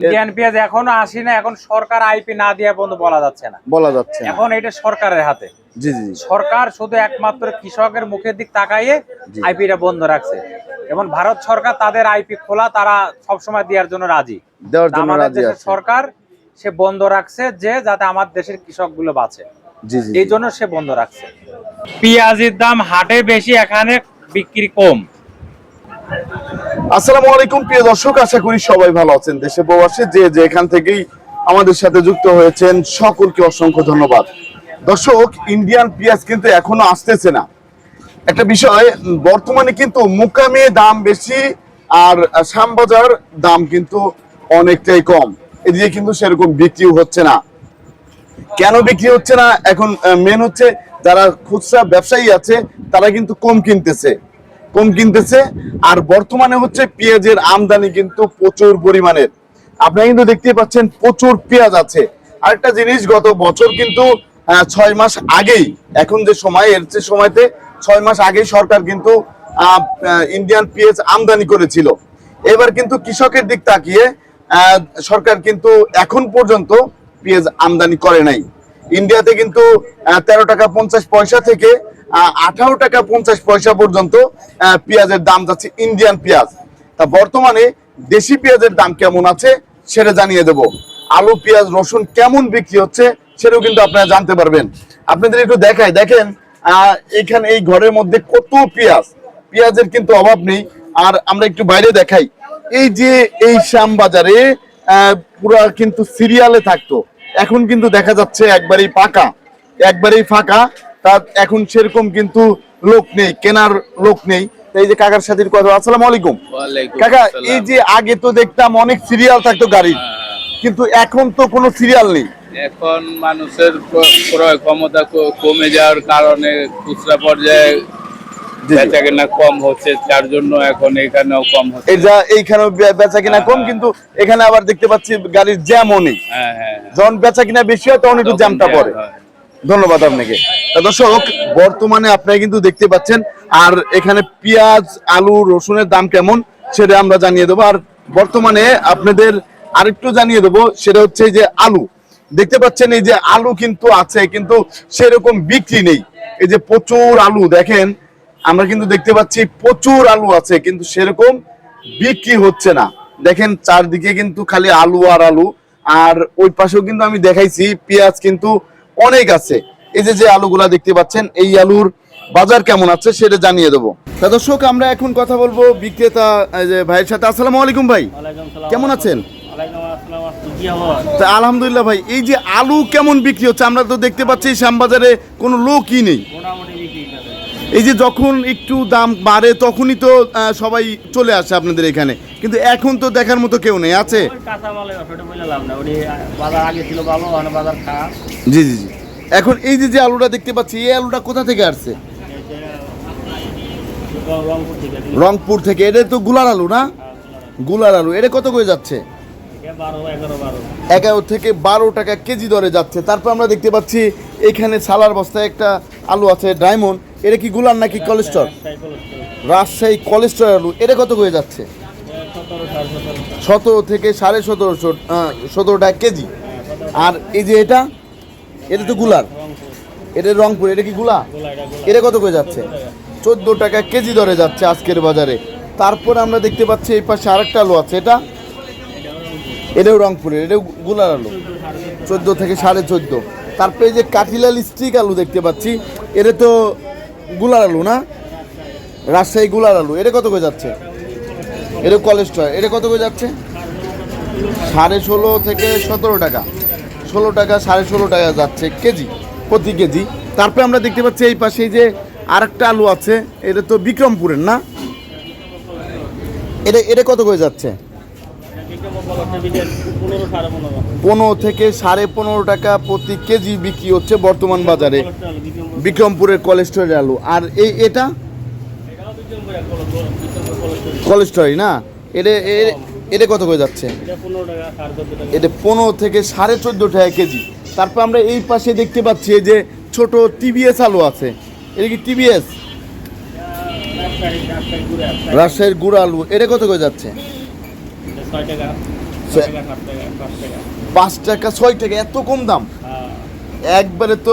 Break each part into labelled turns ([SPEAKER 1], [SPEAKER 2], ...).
[SPEAKER 1] পেঁয়াজ এখনও আসি না এখন সরকার আইপি না দিয়ে বন্ধু বলা যাচ্ছে না।
[SPEAKER 2] বলা যাচ্ছে
[SPEAKER 1] এখন এটা সরকারের হাতে।
[SPEAKER 2] জি জি
[SPEAKER 1] সরকার শুধু একমাত্র কৃষকের মুখের দিক তাকাইয়ে। আইপিটা বন্ধ রাখছে। এবং ভারত সরকার তাদের আইপি খোলা তারা সবসময় দেওয়ার জন্য রাজি।
[SPEAKER 2] দেওয়ার জন্য রাজি
[SPEAKER 1] সরকার সে বন্ধ রাখছে যে যাতে আমার দেশের কৃষকগুলো বাঁচে
[SPEAKER 2] জি জি।
[SPEAKER 1] এই জন্য সে বন্ধ রাখছে। পেঁয়াজের দাম হাটে বেশি এখানে বিক্রি কম।
[SPEAKER 2] আসসালামু আলাইকুম, প্রিয় দর্শক, আশা করি সবাই ভালো আছেন। দেশে প্রবাসে যে যে এখান থেকেই আমাদের সাথে যুক্ত হয়েছেন, সকলকে অসংখ্য ধন্যবাদ। দর্শক ইন্ডিয়ান পেঁয়াজ কিন্তু এখনও আসতেছে না। একটা বিষয়, বর্তমানে কিন্তু মুকামে দাম বেশি আর শ্যামবাজার দাম কিন্তু অনেকটাই কম। এদিকে কিন্তু সেরকম বিক্রি হচ্ছে না। কেন বিক্রি হচ্ছে না? এখন মেন হচ্ছে যারা খুচরা ব্যবসায়ী আছে, তারা কিন্তু কম কিনতেছে। কম কিনতেছে, আর বর্তমানে হচ্ছে পেঁয়াজের আমদানি কিন্তু প্রচুর পরিমাণের আপনারা কিন্তু দেখতে পাচ্ছেন প্রচুর পেঁয়াজ আছে। আরেকটা জিনিস, গত বছর কিন্তু ছয় মাস আগেই, এখন যে সময়, এর যে সময়তে ছয় মাস আগেই সরকার কিন্তু ইন্ডিয়ান পেঁয়াজ আমদানি করেছিল। এবার কিন্তু কৃষকের দিক তাকিয়ে সরকার কিন্তু এখন পর্যন্ত পেঁয়াজ আমদানি করে নাই। ইন্ডিয়াতে কিন্তু তেরো টাকা পঞ্চাশ পয়সা থেকে আঠারো টাকা পঞ্চাশ পয়সা পর্যন্ত পেঁয়াজের দাম যাচ্ছে ইন্ডিয়ান পেঁয়াজ। তা বর্তমানে দেশি পেঁয়াজের দাম কেমন আছে সেটা জানিয়ে দেব। আলু, পেঁয়াজ, রসুন কেমন বিক্রি হচ্ছে সেটাও কিন্তু আপনারা জানতে পারবেন। আপনাদের একটু দেখাই, দেখেন এখানে এই ঘরের মধ্যে কত পেঁয়াজ। পেঁয়াজের কিন্তু অভাব নেই। আর আমরা একটু বাইরে দেখাই। এই যে এই শ্যাম বাজারে পুরা কিন্তু সিরিয়ালে থাকতো। এখন কিন্তু দেখা যাচ্ছে একবারেই পাকা একবারেই ফাঁকা। তা এখন সেরকম কিন্তু লোক নেই কেনার লোক নেই। এই যে কাকার সাথে কথা আসসালামু আলাইকুম। কাকা এই যে আগে তো দেখতাম অনেক সিরিয়াল থাকতো গাড়ির কিন্তু এখন তো কোনো সিরিয়াল নেই।
[SPEAKER 3] এখন মানুষের ক্রয় ক্ষমতা কমে যাওয়ার কারণে খুচরা পর্যায়ে। বেচা কেনা কম হচ্ছে তার জন্য এখন এখানেও কম হচ্ছে।
[SPEAKER 2] এই যা এইখানে বেচা কিনা কম কিন্তু এখানে আবার দেখতে পাচ্ছি গাড়ির জ্যামও নেই।
[SPEAKER 3] হ্যাঁ হ্যাঁ হ্যাঁ।
[SPEAKER 2] যখন বেচা কিনা বেশি হয় তখন একটু
[SPEAKER 3] তখন
[SPEAKER 2] জ্যামটা পড়ে। ধন্যবাদ আপনাকে। দর্শক বর্তমানে আপনারা কিন্তু দেখতে পাচ্ছেন আর এখানে পেঁয়াজ আলু রসুনের দাম কেমন সেটা আমরা জানিয়ে দেবো। আর বর্তমানে আপনাদের আরেকটু জানিয়ে দেবো সেটা হচ্ছে এই যে আলু। দেখতে পাচ্ছেন এই যে আলু কিন্তু আছে কিন্তু সেরকম বিক্রি নেই। এই যে প্রচুর আলু দেখেন আমরা কিন্তু দেখতে পাচ্ছি প্রচুর আলু আছে কিন্তু সেরকম বিক্রি হচ্ছে না। দেখেন চারদিকে কিন্তু খালি আলু আর আলু আর ওই পাশেও কিন্তু আমি দেখাইছি পেঁয়াজ কিন্তু অনেক আছে। এই যে যে আলুগুলা দেখতে পাচ্ছেন এই আলুর বাজার কেমন আছে সেটা জানিয়ে দেবো। তা দর্শক আমরা এখন কথা বলব বিক্রেতা যে ভাইয়ের সাথে। আসসালামু আলাইকুম ভাই। কেমন আছেন? তা আলহামদুলিল্লাহ ভাই এই যে আলু কেমন বিক্রি হচ্ছে আমরা তো দেখতে পাচ্ছি শ্যামবাজারে কোনো লোকই নেই। এই যে যখন একটু দাম বাড়ে তখনই তো সবাই চলে আসে আপনাদের এখানে। কিন্তু এখন তো দেখার মতো কেউ নেই আছে? জি জি জি। এখন এই যে যে আলুটা দেখতে পাচ্ছি এই আলুটা কোথা থেকে আসছে?
[SPEAKER 4] রংপুর থেকে।
[SPEAKER 2] এটা তো গুলার আলু না? গুলার আলু। এটা কত করে যাচ্ছে?
[SPEAKER 4] এগারো
[SPEAKER 2] থেকে বারো টাকা কেজি দরে যাচ্ছে। তারপর আমরা দেখতে পাচ্ছি এখানে সালার বস্তায় একটা আলু আছে ডায়মন্ড। এটা কি গুলার নাকি কোলেস্টর? রাজশাহী কোলেস্টর। আলু। এটা কত করে যাচ্ছে?
[SPEAKER 4] সতেরো সতেরো।
[SPEAKER 2] সতেরো থেকে সাড়ে সতেরোশো সতেরো টাকা কেজি। আর এই যে এটা এটা তো গুলার এটা রংপুর এটা কি গুলা? এটা কত করে যাচ্ছে? চোদ্দ টাকা কেজি দরে যাচ্ছে আজকের বাজারে। তারপর আমরা দেখতে পাচ্ছি এই পাশে আরেকটা আলু আছে। এটা? এটাও রংপুরের এটাও গুলার আলু। চোদ্দ থেকে সাড়ে চোদ্দ। তারপরে এই যে কাঠিলাল স্টিক আলু দেখতে পাচ্ছি এটা তো গুলার আলু না? রাজশাহী গুলার আলু। এটা কত করে যাচ্ছে? এটা কোলেস্ট্রল এটা কত করে যাচ্ছে? সাড়ে ষোলো থেকে সতেরো টাকা। ষোলো টাকা, সাড়ে ষোলো টাকা যাচ্ছে কেজি, প্রতি কেজি। তারপরে আমরা দেখতে পাচ্ছি এই পাশে যে আরেকটা আলু আছে। এটা তো বিক্রমপুরের না? এটা এটা কত করে যাচ্ছে?
[SPEAKER 4] পনেরো
[SPEAKER 2] থেকে সাড়ে পনেরো টাকা প্রতি কেজি বিক্রি হচ্ছে বর্তমান বাজারে। বিক্রমপুরের কোলেস্ট্রল আলু। আর এই এটা? কোলেস্ট্রল না? এটা এটা কত করে যাচ্ছে?
[SPEAKER 4] এটা পনেরো
[SPEAKER 2] থেকে সাড়ে চোদ্দ টাকা কেজি। তারপর আমরা এই পাশে দেখতে পাচ্ছি যে ছোট টিবিএস আলু আছে। এটা কি টিবিএস
[SPEAKER 4] আসছে
[SPEAKER 2] রাজশাহীর গুড় আলু। এটা কত করে যাচ্ছে?
[SPEAKER 4] পাঁচ টাকা
[SPEAKER 2] ছয় টাকা এত কম দাম?
[SPEAKER 4] হ্যাঁ।
[SPEAKER 2] একবারে তো।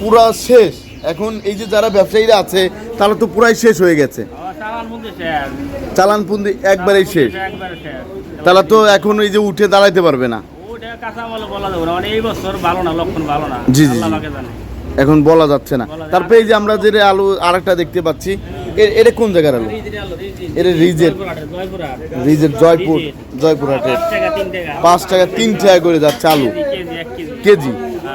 [SPEAKER 2] পুরা শেষ। এখন এই যে যারা ব্যবসায়ীরা আছে তারা তো পুরাই শেষ হয়ে গেছে।
[SPEAKER 4] চালান
[SPEAKER 2] চালানপুন্দি একবারেই শেষ। তারা তো এখন এই যে উঠে দাঁড়াইতে পারবে না।
[SPEAKER 4] মানে
[SPEAKER 2] জি, জি, এখন বলা যাচ্ছে না। তারপরে এই যে আমরা যে আলু আরেকটা দেখতে পাচ্ছি এ- এটা কোন জায়গার আলু। এটা রিজের। রিজের জয়পুর। জয়পুরহাটের
[SPEAKER 4] পাঁচ টাকা তিন টাকা
[SPEAKER 2] করে যাচ্ছে আলু।
[SPEAKER 4] কেজি।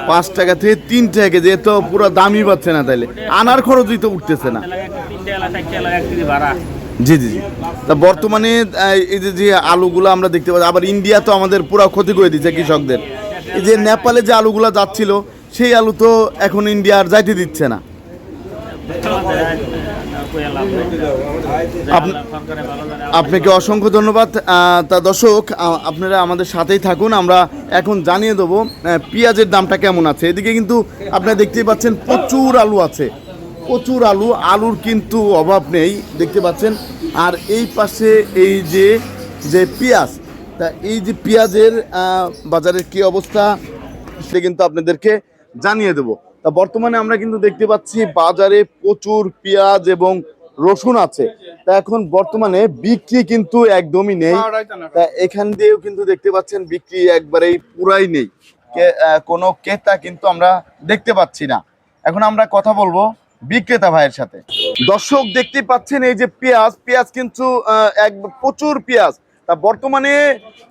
[SPEAKER 2] পাঁচ টাকা থেকে তিন টাকা কেজি। তো পুরো দামই পাচ্ছে না তাইলে। আনার খরচই তো উঠতেছে না। জি জি জি। তা বর্তমানে এই যে যে আলুগুলো আমরা দেখতে পাচ্ছি, আবার ইন্ডিয়া তো আমাদের পুরো ক্ষতি করে দিচ্ছে কৃষকদের। এই যে নেপালে যে আলুগুলো যাচ্ছিল, সেই আলু তো এখন ইন্ডিয়া আর যাইতে দিচ্ছে না। আপনাকে অসংখ্য ধন্যবাদ। তা দর্শক আপনারা আমাদের সাথেই থাকুন। আমরা এখন জানিয়ে দেবো পেঁয়াজের দামটা কেমন আছে। এদিকে কিন্তু আপনারা দেখতেই পাচ্ছেন প্রচুর আলু আছে। প্রচুর আলু আলুর কিন্তু অভাব নেই দেখতে পাচ্ছেন। আর এই পাশে এই যে যে পেঁয়াজ তা এই যে পেঁয়াজের বাজারের কি অবস্থা সে কিন্তু আপনাদেরকে জানিয়ে দেব। তা বর্তমানে আমরা কিন্তু দেখতে পাচ্ছি বাজারে প্রচুর পেঁয়াজ এবং রসুন আছে। তা এখন বর্তমানে বিক্রি কিন্তু একদমই নেই। তা এখান দিয়েও কিন্তু দেখতে পাচ্ছেন বিক্রি একবারেই পুরাই নেই। কোনো ক্রেতা কিন্তু আমরা দেখতে পাচ্ছি না। এখন আমরা কথা বলব বিক্রেতা ভাইয়ের সাথে। দর্শক দেখতে পাচ্ছেন এই যে পেঁয়াজ পেঁয়াজ কিন্তু এক প্রচুর পেঁয়াজ। তা বর্তমানে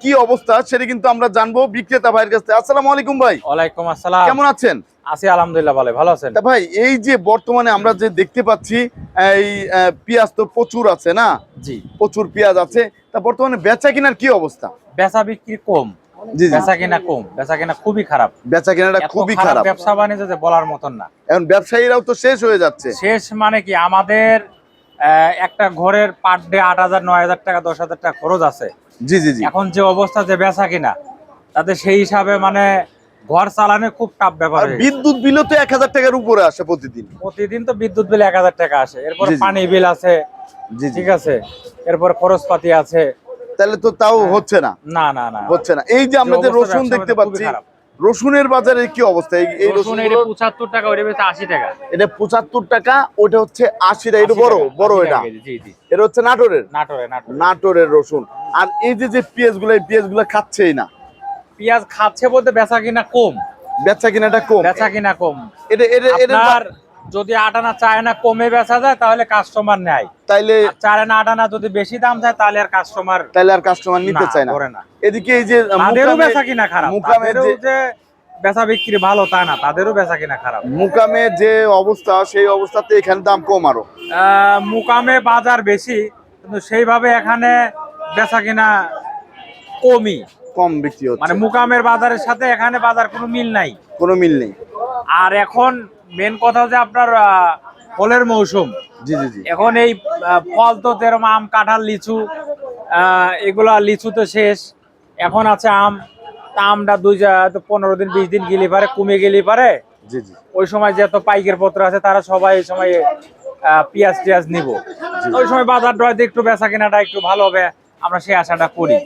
[SPEAKER 2] কি অবস্থা সেটা কিন্তু আমরা জানব বিক্রেতা ভাইয়ের কাছ আসসালামু আলাইকুম ভাই।
[SPEAKER 1] ওয়ালাইকুম আসসালাম।
[SPEAKER 2] কেমন আছেন?
[SPEAKER 1] আছি আলহামদুলিল্লাহ ভালো ভালো আছেন?
[SPEAKER 2] তা ভাই এই যে বর্তমানে আমরা যে দেখতে পাচ্ছি এই পেঁয়াজ তো প্রচুর আছে না?
[SPEAKER 1] জি।
[SPEAKER 2] প্রচুর পেঁয়াজ আছে। তা বর্তমানে বেচা কেনার কি অবস্থা?
[SPEAKER 1] বেচা বিক্রি কম।
[SPEAKER 2] জি জি।
[SPEAKER 1] বেচা কিনা কম। বেচা কিনা খুবই খারাপ।
[SPEAKER 2] বেচা কেনাটা খুবই
[SPEAKER 1] খারাপ
[SPEAKER 2] খারাপ।
[SPEAKER 1] ব্যবসা বাণিজ্য বলার মতন না।
[SPEAKER 2] এখন ব্যবসায়ীরাও তো শেষ হয়ে যাচ্ছে।
[SPEAKER 1] শেষ মানে কি? আমাদের একটা ঘরের পার ডে আট হাজার নয় হাজার টাকা দশ হাজার টাকা খরচ আছে।
[SPEAKER 2] জি জি জি।
[SPEAKER 1] এখন যে অবস্থা যে বেচা কিনা তাতে সেই হিসাবে মানে ঘর চালানো খুব টাফ ব্যাপার।
[SPEAKER 2] বিদ্যুৎ বিলও তো এক হাজার টাকার উপরে আসে প্রতিদিন।
[SPEAKER 1] প্রতিদিন তো বিদ্যুৎ বিল এক হাজার টাকা আসে। এরপর। পানি বিল আছে
[SPEAKER 2] জি
[SPEAKER 1] ঠিক আছে। এরপর খরচপাতি আছে।
[SPEAKER 2] তাহলে তো তাও হচ্ছে না।
[SPEAKER 1] না না না।
[SPEAKER 2] হচ্ছে না। এই যে আমরা যে রসুন দেখতে পাচ্ছি। রসুনের বাজারে কি অবস্থা? এই
[SPEAKER 1] রসুন এটা পঁচাত্তর টাকা ওইটা বেচা আশি টাকা।
[SPEAKER 2] এটা পঁচাত্তর টাকা ওটা হচ্ছে আশি টাকা। এটা বড় বড় এটা।
[SPEAKER 1] জি জি।
[SPEAKER 2] এটা হচ্ছে নাটোরের?
[SPEAKER 1] নাটোরে নাটোরে।
[SPEAKER 2] নাটোরের রসুন। আর এই যে যে পেঁয়াজগুলো এই পেঁয়াজগুলো খাচ্ছেই না।
[SPEAKER 1] পেঁয়াজ খাচ্ছে বলতে বেচা কিনা কম।
[SPEAKER 2] বেচা কিনাটা কম।
[SPEAKER 1] বেচা কিনা কম।
[SPEAKER 2] এটা এটা এটা
[SPEAKER 1] যদি আটানা চায় না কমে বেচা যায় তাহলে কাস্টমার নেয়।
[SPEAKER 2] তাইলে
[SPEAKER 1] চায় না আটানা যদি বেশি দাম চায় তাহলে আর কাস্টমার
[SPEAKER 2] তাইলে আর কাস্টমার নিতে চায় না।
[SPEAKER 1] করে না।
[SPEAKER 2] এদিকে এই যে
[SPEAKER 1] তাদেরও বেচা কিনা খারাপ।
[SPEAKER 2] মুকামে
[SPEAKER 1] তাদেরও
[SPEAKER 2] যে-
[SPEAKER 1] বেচা বিক্রি ভালো তা না। তাদেরও বেচা কিনা খারাপ।
[SPEAKER 2] মুকামে যে অবস্থা সেই অবস্থাতে এখানে দাম কম
[SPEAKER 1] আরও। মুকামে বাজার বেশি কিন্তু সেইভাবে এখানে বেচা কিনা কমই।
[SPEAKER 2] কম বিক্রি হচ্ছে।
[SPEAKER 1] মানে মুকামের বাজারের সাথে এখানে বাজার কোনো মিল নাই।
[SPEAKER 2] কোনো মিল নেই।
[SPEAKER 1] আর এখন মেন কথা যে আপনার ফলের মৌসুম।
[SPEAKER 2] জি জি জি।
[SPEAKER 1] এখন এই ফল তো যেরকম আম কাঁঠাল লিচু এগুলা লিচু তো শেষ। এখন আছে আম তা আমটা দুই পনেরো দিন বিশ দিন গেলে পারে কমে গেলে পারে।
[SPEAKER 2] জি জি।
[SPEAKER 1] ওই সময় যত পাইকের পত্র আছে তারা সবাই এই সময় পেঁয়াজ টিয়াজ নিব। ওই সময় বাজার দরতে একটু বেচা কেনাটা একটু ভালো হবে আমরা সেই আশাটা করি।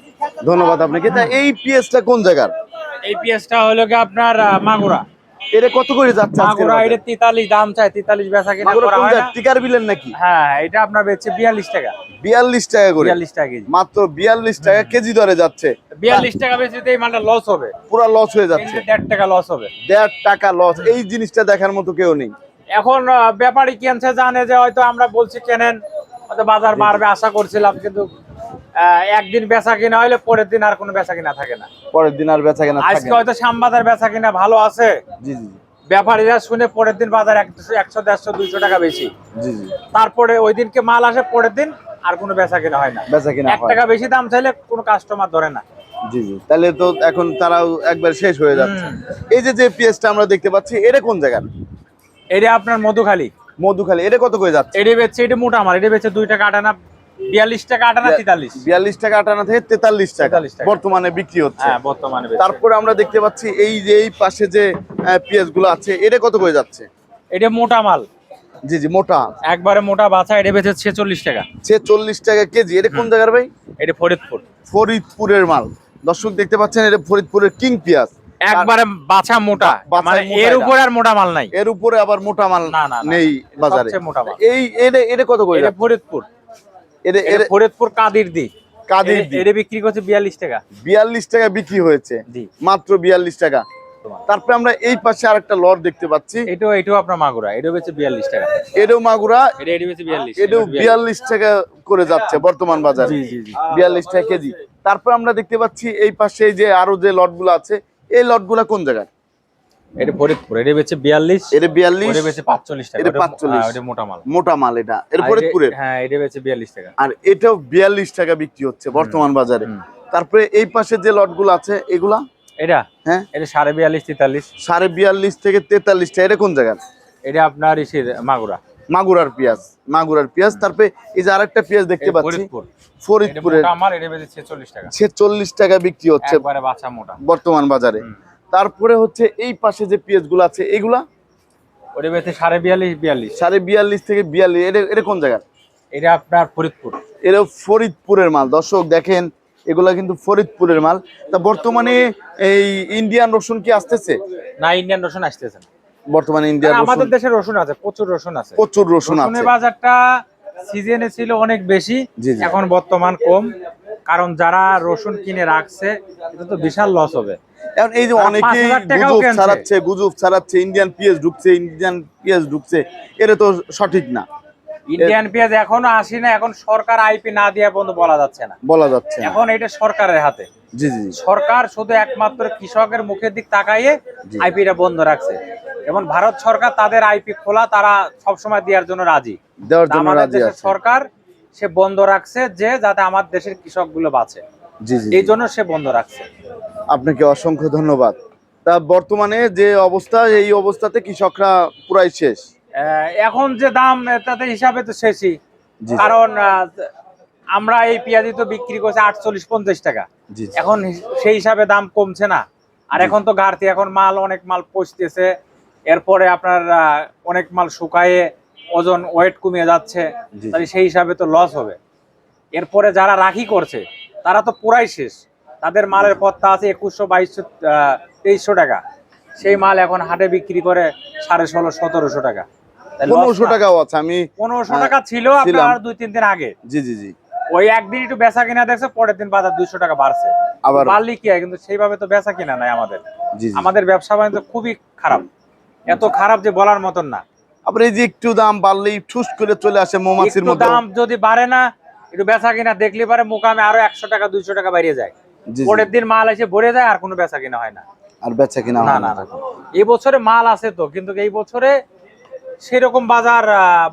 [SPEAKER 2] ধন্যবাদ আপনাকে। এই পেঁয়াজটা কোন জায়গার?
[SPEAKER 1] এই পেঁয়াজটা হলো কি আপনার মাগুরা।
[SPEAKER 2] এটা কত করে যাচ্ছে
[SPEAKER 1] মাগুরা এটা তেতাল্লিশ দাম বেচা কিনা করা হয় না।
[SPEAKER 2] টিকার বিলেন নাকি?
[SPEAKER 1] হ্যাঁ এটা আপনার বেচছে টাকা।
[SPEAKER 2] বিয়াল্লিশ টাকা করে।
[SPEAKER 1] বিয়াল্লিশ টাকা কেজি।
[SPEAKER 2] মাত্র বিয়াল্লিশ টাকা কেজি দরে যাচ্ছে।
[SPEAKER 1] বিয়াল্লিশ টাকা বেচতে এই মালটা লস হবে।
[SPEAKER 2] পুরো লস হয়ে যাচ্ছে।
[SPEAKER 1] টাকা লস হবে।
[SPEAKER 2] টাকা লস এই জিনিসটা দেখার মতো কেউ নেই।
[SPEAKER 1] এখন ব্যাপারী কিনছে জানে যে হয়তো আমরা বলছি কেনেন হয়তো বাজার বাড়বে আশা করছিলাম কিন্তু একদিন বেচা কিনা হইলে পরের দিন আর কোনো বেচা কিনা থাকে না।
[SPEAKER 2] পরের দিন আর বেচা কিনা
[SPEAKER 1] আজকে। হয়তো শ্যামবাজার বেচা কিনা ভালো আছে।
[SPEAKER 2] জি জি
[SPEAKER 1] ব্যাপারীরা শুনে পরের দিন বাজার একশো দেড়শো দুইশো টাকা বেশি।
[SPEAKER 2] জি জি।
[SPEAKER 1] তারপরে ওই দিনকে মাল আসে পরের দিন আর কোনো বেচা কিনা হয় না।
[SPEAKER 2] বেচা কিনা
[SPEAKER 1] এক টাকা বেশি দাম চাইলে কোনো কাস্টমার ধরে না।
[SPEAKER 2] জি জি। তাহলে তো এখন তারাও একবার শেষ হয়ে যাচ্ছে। এই যে যে পেঁয়াজটা আমরা দেখতে পাচ্ছি এটা কোন জায়গার?
[SPEAKER 1] এটা আপনার মধুখালী।
[SPEAKER 2] মধুখালী। এটা কত করে যাচ্ছে?
[SPEAKER 1] এটি বেচছে এটি মোটা মাল। এটি বেচছে দুই টাকা আটানা বিয়াল্লিশ টাকা আটানা তেতাল্লিশ।
[SPEAKER 2] বিয়াল্লিশ টাকা আটানা থেকে তেতাল্লিশ টাকা বর্তমানে বিক্রি হচ্ছে।
[SPEAKER 1] হ্যাঁ বর্তমানে
[SPEAKER 2] তারপরে আমরা দেখতে পাচ্ছি এই যে এই পাশে যে পেঁয়াজগুলো আছে এটা কত করে যাচ্ছে?
[SPEAKER 1] এটা মোটা মাল।
[SPEAKER 2] জি জি মোটা।
[SPEAKER 1] একবারে মোটা বাছা এটা বেচে ছেচল্লিশ টাকা।
[SPEAKER 2] টাকা কেজি। এটা কোন জায়গার ভাই?
[SPEAKER 1] এটা ফরিদপুর।
[SPEAKER 2] ফরিদপুরের মাল। দর্শক দেখতে পাচ্ছেন এটা ফরিদপুরের কিং পিয়াজ।
[SPEAKER 1] একবারে বাছা মোটা। মানে এর উপরে আর মোটা মাল নাই।
[SPEAKER 2] এর উপরে আবার মোটা মাল
[SPEAKER 1] না, না, না।
[SPEAKER 2] নেই বাজারে।
[SPEAKER 1] মোটা মাল।
[SPEAKER 2] এই এটা এটা কত করে
[SPEAKER 1] এটা ফরিদপুর।
[SPEAKER 2] এটা
[SPEAKER 1] এটা
[SPEAKER 2] এটা
[SPEAKER 1] ফরিদপুর কাদির দি।
[SPEAKER 2] কাদের
[SPEAKER 1] এটা বিক্রি করছে বিয়াল্লিশ টাকা।
[SPEAKER 2] বিয়াল্লিশ টাকা বিক্রি হয়েছে। মাত্র বিয়াল্লিশ টাকা। তারপরে আমরা এই পাশে আরেকটা লট দেখতে পাচ্ছি।
[SPEAKER 1] এটাও এটাও আপনার মাগুরা। এটাও বেচে বিয়াল্লিশ টাকা।
[SPEAKER 2] মাগুরা।
[SPEAKER 1] এটা এটি বেচে বিয়াল্লিশ।
[SPEAKER 2] এটাও বিয়াল্লিশ। টাকা করে যাচ্ছে বর্তমান বাজারে।
[SPEAKER 1] জি জি। জি
[SPEAKER 2] বিয়াল্লিশ টাকা কেজি। তারপর আমরা দেখতে পাচ্ছি এই পাশে যে আরও যে লটগুলো আছে এই লটগুলো কোন জায়গার
[SPEAKER 1] এটা ফরিদপুর এটা বেচে বিয়াল্লিশ
[SPEAKER 2] এটা বিয়াল্লিশ
[SPEAKER 1] ওটা বেচে পাঁচচল্লিশ টাকা।
[SPEAKER 2] এটা
[SPEAKER 1] ওটা-
[SPEAKER 2] 45
[SPEAKER 1] মোটা মাল।
[SPEAKER 2] মোটা মাল এটা।
[SPEAKER 1] হ্যাঁ এটা বেচে বিয়াল্লিশ টাকা।
[SPEAKER 2] আর এটাও বিয়াল্লিশ টাকা বিক্রি হচ্ছে বর্তমান বাজারে। তারপরে এই পাশে যে লট লটগুলো আছে এগুলা?
[SPEAKER 1] এটা?
[SPEAKER 2] হ্যাঁ।
[SPEAKER 1] এটা সাড়ে বিয়াল্লিশ তেতাল্লিশ।
[SPEAKER 2] সাড়ে বিয়াল্লিশ থেকে তেতাল্লিশ টাকা। এটা কোন জায়গার?
[SPEAKER 1] এটা আপনার মাগুরা।
[SPEAKER 2] মাগুরার পেঁয়াজ মাগুরার পেঁয়াজ। তারপরে এই যে আরেকটা পেঁয়াজ দেখতে পাচ্ছি ফরিদপুরের।
[SPEAKER 1] মাল এটা বেচে ছেচল্লিশ টাকা।
[SPEAKER 2] ছেচল্লিশ টাকা বিক্রি হচ্ছে
[SPEAKER 1] একবারে বাছা মোটা।
[SPEAKER 2] বর্তমান বাজারে। তারপরে হচ্ছে এই পাশে যে গুলো আছে
[SPEAKER 1] ওটা বেচে সাড়ে বিয়াল্লিশ বিয়াল্লিশ।
[SPEAKER 2] সাড়ে বিয়াল্লিশ থেকে বিয়াল্লিশ এটা এটা কোন জায়গার?
[SPEAKER 1] এটা আপনার ফরিদপুর।
[SPEAKER 2] এটা ফরিদপুরের মাল। দর্শক দেখেন এগুলা কিন্তু ফরিদপুরের মাল। তা বর্তমানে এই ইন্ডিয়ান রসুন কি আসতেছে?
[SPEAKER 1] না ইন্ডিয়ান রসুন আসতেছে না।
[SPEAKER 2] বর্তমানে ইন্ডিয়ান
[SPEAKER 1] আমাদের দেশে রসুন আছে প্রচুর রসুন আছে।
[SPEAKER 2] প্রচুর রসুন আছে।
[SPEAKER 1] বাজারটা সিজনে ছিল অনেক বেশি। এখন বর্তমান কম। কারণ যারা রসুন কিনে রাখছে এটা তো বিশাল লস হবে।
[SPEAKER 2] এখন এই যে অনেকেই গুজব। ছাড়াচ্ছে গুজব ছাড়াচ্ছে ইন্ডিয়ান পিএস ঢুকছে ইন্ডিয়ান পিএস ঢুকছে এটা তো সঠিক না।
[SPEAKER 1] ইন্ডিয়ান পেঁয়াজ এখনও আসি না এখন সরকার আইপি না পর্যন্ত বলা যাচ্ছে না।
[SPEAKER 2] বলা যাচ্ছে
[SPEAKER 1] এখন এটা সরকারের হাতে।
[SPEAKER 2] জি জি।
[SPEAKER 1] সরকার শুধু একমাত্র কৃষকের মুখের দিক তাকাইয়ে। আইপিটা বন্ধ রাখছে। এবং ভারত সরকার তাদের আইপি খোলা তারা সবসময় দেওয়ার জন্য রাজি।
[SPEAKER 2] দেওয়ার জন্য রাজি
[SPEAKER 1] সরকার সে বন্ধ রাখছে যে যাতে আমার দেশের কৃষকগুলো বাঁচে।
[SPEAKER 2] জি জি
[SPEAKER 1] এই জন্য সে বন্ধ রাখছে।
[SPEAKER 2] আপনাকে অসংখ্য ধন্যবাদ। তা বর্তমানে যে অবস্থা এই অবস্থাতে কৃষকরা পুরাই শেষ।
[SPEAKER 1] এখন যে দাম তাতে হিসাবে তো শেষই। কারণ আমরা এই পেঁয়াজি তো বিক্রি করছি আটচল্লিশ পঞ্চাশ টাকা। এখন সেই হিসাবে দাম কমছে না। আর এখন তো ঘাটতি এখন মাল অনেক মাল পচতেছে। এরপরে আপনার অনেক মাল শুকায়ে ওজন ওয়েট কমিয়ে যাচ্ছে তাহলে সেই হিসাবে তো লস হবে। এরপরে যারা রাখি করছে তারা তো পুরাই শেষ। তাদের মালের পত্তা আছে একুশশো বাইশশো তেইশশো টাকা। সেই মাল এখন হাটে বিক্রি করে সাড়ে ষোলো সতেরোশো টাকা।
[SPEAKER 2] পনেরোশো টাকাও আছে আমি
[SPEAKER 1] পনেরোশো
[SPEAKER 2] হ্যাঁ,
[SPEAKER 1] টাকা ছিল। আপনার দুই তিন দিন আগে।
[SPEAKER 2] জি জি জি।
[SPEAKER 1] ওই একদিন একটু বেচা কিনা দেখছে পরের দিন বাজার দুইশো টাকা বাড়ছে।
[SPEAKER 2] আবার
[SPEAKER 1] বাড়লি কি হয় কিন্তু সেইভাবে তো বেচা কিনা নাই আমাদের। আমাদের ব্যবসা বাণিজ্য খুবই খারাপ। এত খারাপ যে বলার মতন না।
[SPEAKER 2] আবার এই যে একটু দাম বাড়লেই ঠুস করে চলে আসে মৌমাছির মতো।
[SPEAKER 1] দাম যদি বাড়ে না একটু বেচা কিনা দেখলে পারে মোকামে আরও একশো টাকা দুইশো টাকা বাড়িয়ে যায়। পরের দিন মাল এসে ভরে যায় আর কোনো বেচা কিনা হয় না।
[SPEAKER 2] আর বেচা কিনা
[SPEAKER 1] না না। এই বছরে মাল আছে তো কিন্তু এই বছরে সেরকম বাজার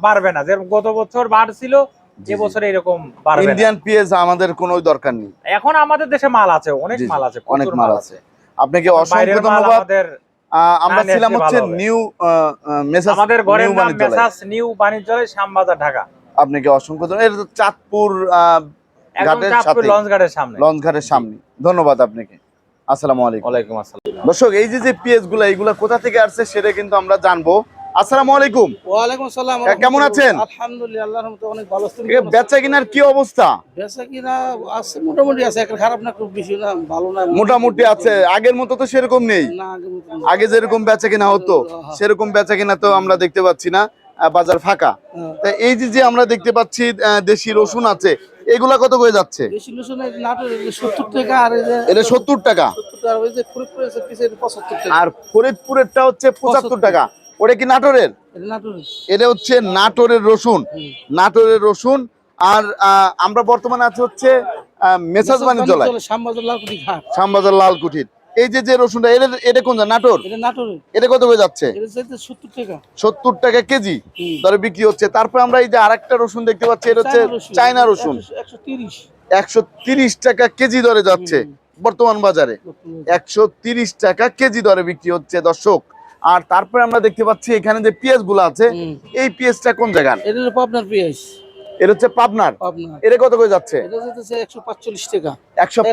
[SPEAKER 1] বাড়বে না। যেরকম গত বছর বাড়ছিল
[SPEAKER 2] জি।
[SPEAKER 1] বছরে এরকম বাড়বে
[SPEAKER 2] ইন্ডিয়ান পিএস আমাদের কোনো দরকার নেই।
[SPEAKER 1] এখন আমাদের দেশে মাল আছে অনেক মাল আছে
[SPEAKER 2] অনেক মাল আছে। আপনাকে অসংখ্য ধন্যবাদ। আমরা ছিলাম হচ্ছে নিউ মেসাজ
[SPEAKER 1] আমাদের ঘরের নাম। মেসাস নিউ বাণিজ্যালয় শ্যামবাজার ঢাকা।
[SPEAKER 2] আপনাকে অসংখ্য ধন্যবাদ? এটা চাঁদপুর আহ, ঘাটের সাথে
[SPEAKER 1] লঞ্চ ঘাটের সামনে।
[SPEAKER 2] লঞ্চ ঘাটের সামনে। ধন্যবাদ আপনাকে। আসসালামু আলাইকুম।
[SPEAKER 1] ওয়ালাইকুম আসসালাম।
[SPEAKER 2] দর্শক এই যে যে পিএসগুলা এইগুলা কোথা থেকে আসছে সেটা কিন্তু আমরা জানব। আসসালামু আলাইকুম।
[SPEAKER 5] ওয়ালাইকুম আসসালাম
[SPEAKER 2] কেমন আছেন?
[SPEAKER 5] আলহামদুলিল্লাহ আল্লাহর রহমতে অনেক ভালো আছি।
[SPEAKER 2] বেচা কিনার কি অবস্থা?
[SPEAKER 5] বেচা কিনা আছে মোটামুটি আছে একটা খারাপ না খুব বেশি না ভালো না।
[SPEAKER 2] মোটামুটি আছে আগের মতো তো সেরকম নেই।
[SPEAKER 5] না।
[SPEAKER 2] আগে যেরকম বেচা কিনা হতো সেরকম বেচা কিনা তো আমরা দেখতে পাচ্ছি না বাজার ফাঁকা।
[SPEAKER 5] হ্যাঁ।
[SPEAKER 2] তা এই যে যে আমরা দেখতে পাচ্ছি দেশি রসুন আছে এগুলা কত করে যাচ্ছে?
[SPEAKER 5] এই নাটোর সত্তর টাকা আর
[SPEAKER 2] এটা সত্তর টাকা।
[SPEAKER 5] আর
[SPEAKER 2] ফরিদপুরেরটা হচ্ছে পঁচাত্তর টাকা। ওটা কি নাটোরের?
[SPEAKER 5] এটা
[SPEAKER 2] হচ্ছে নাটোরের রসুন। নাটোরের রসুন। আর আমরা বর্তমানে আছি হচ্ছে মেসাজ বাণিজ্যালয়
[SPEAKER 5] শ্যামবাজার
[SPEAKER 2] শ্যামবাজার লালকুঠির এই যে যে রসুনটা এটা এটা কোন? নাটোর?
[SPEAKER 5] এটা নাটোর
[SPEAKER 2] এটা কত করে যাচ্ছে?
[SPEAKER 5] সত্তর টাকা।
[SPEAKER 2] কেজি। দরে বিক্রি হচ্ছে। তারপর আমরা এই যে আরেকটা রসুন দেখতে পাচ্ছি এটা হচ্ছে চায়না রসুন।
[SPEAKER 5] একশো তিরিশ।
[SPEAKER 2] টাকা কেজি দরে যাচ্ছে বর্তমান বাজারে। একশো তিরিশ টাকা কেজি দরে বিক্রি হচ্ছে দর্শক। আর তারপরে আমরা দেখতে পাচ্ছি এখানে যে পেঁয়াজগুলো আছে। এই পেঁয়াজটা কোন জায়গার?
[SPEAKER 5] এটা হলো পাবনার পেঁয়াজ
[SPEAKER 2] এটা হচ্ছে পাবনার। এটা কত করে যাচ্ছে?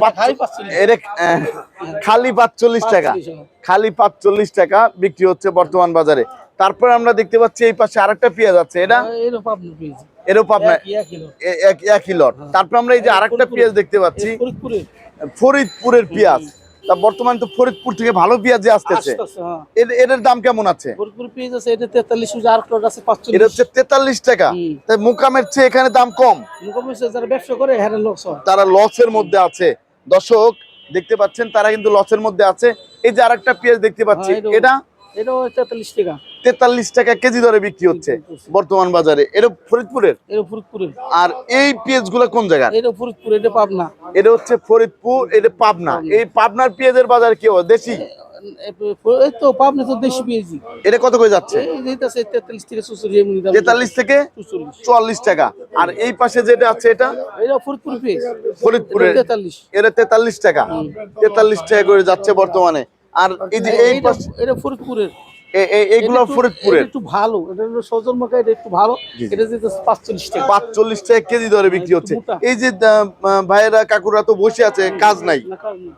[SPEAKER 5] খালি 45
[SPEAKER 2] এর পাঁচচল্লিশ টাকা। খালি পাঁচচল্লিশ টাকা বিক্রি হচ্ছে বর্তমান বাজারে। তারপরে আমরা দেখতে পাচ্ছি এই পাশে আরেকটা পেঁয়াজ আছে এটা?
[SPEAKER 5] এরকম আপনার পেয়েছি
[SPEAKER 2] এরকম আপনার
[SPEAKER 5] একই একই লোক
[SPEAKER 2] এ- এক- একই লট। তারপর আমরা এই যে আরেকটা পেঁয়াজ দেখতে পাচ্ছি। ফরিদপুরের। পেঁয়াজ। তা বর্তমান তো ফরিদপুর থেকে ভালো পেঁয়াজ আসতেছে।
[SPEAKER 5] হ্যাঁ।
[SPEAKER 2] এটার দাম কেমন আছে?
[SPEAKER 5] ফরিদপুর পেঁয়াজ আছে এটা তেতাল্লিশ আর আছে
[SPEAKER 2] এটা হচ্ছে তেতাল্লিশ টাকা। তাই মুকামের চেয়ে এখানে দাম কম।
[SPEAKER 5] মুখোমুখি যারা ব্যবসা করে হ্যাঁ লস হয়।
[SPEAKER 2] তারা লসের মধ্যে আছে। দর্শক দেখতে পাচ্ছেন তারা কিন্তু লসের মধ্যে আছে। এই যে আরেকটা পেঁয়াজ দেখতে পাচ্ছি
[SPEAKER 5] এটা
[SPEAKER 2] এটা?
[SPEAKER 5] এটাও তেতাল্লিশ টাকা।
[SPEAKER 2] তেতাল্লিশ টাকা কেজি দরে বিক্রি হচ্ছে বর্তমান বাজারে। এটা ফরিদপুরের?
[SPEAKER 5] এটা ফরিদপুরে
[SPEAKER 2] আর এই পেঁয়াজগুলা কোন জায়গার?
[SPEAKER 5] এটা ফরিদপুর এটা পাবনা।
[SPEAKER 2] এটা হচ্ছে ফরিদপুর এটা পাবনা। এই পাবনার পেঁয়াজের বাজার কি দেশি?
[SPEAKER 5] তো পাবনা তো দেশি পেয়েছি
[SPEAKER 2] এটা কত করে যাচ্ছে?
[SPEAKER 5] তেতাল্লিশ থেকে
[SPEAKER 2] তেতাল্লিশ থেকে চুয়াল্লিশ টাকা। আর এই পাশে যেটা আছে এটা?
[SPEAKER 5] ফরিদপুর
[SPEAKER 2] ফরিদপুরের।
[SPEAKER 5] তেতাল্লিশ।
[SPEAKER 2] এটা তেতাল্লিশ টাকা। তেতাল্লিশ টাকা করে যাচ্ছে বর্তমানে। আর এই যে এই পাশে
[SPEAKER 5] এটা ফরিদপুরের।
[SPEAKER 2] এ- এ- এইগুলো
[SPEAKER 5] এটা একটু- ভালো। এটা হলো এটা একটু ভালো। এটা দিতেছে পাঁচচল্লিশ টাকা।
[SPEAKER 2] পাঁচচল্লিশ টাকা কেজি দরে বিক্রি হচ্ছে। এই যে ভাইয়েরা কাকুরা তো বসে আছে কাজ নাই।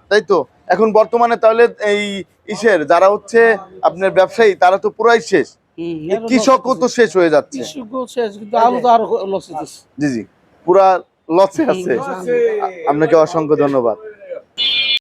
[SPEAKER 2] তাই তো? এখন বর্তমানে তাহলে এই ইসের যারা হচ্ছে আপনার ব্যবসায়ী তারা তো পুরাই শেষ। কৃষকও তো শেষ হয়ে যাচ্ছে।
[SPEAKER 5] কৃষকও শেষ কিন্তু আলু তো আরও লস
[SPEAKER 2] জি জি। পুরা লসে আছে। আপনাকে অসংখ্য ধন্যবাদ।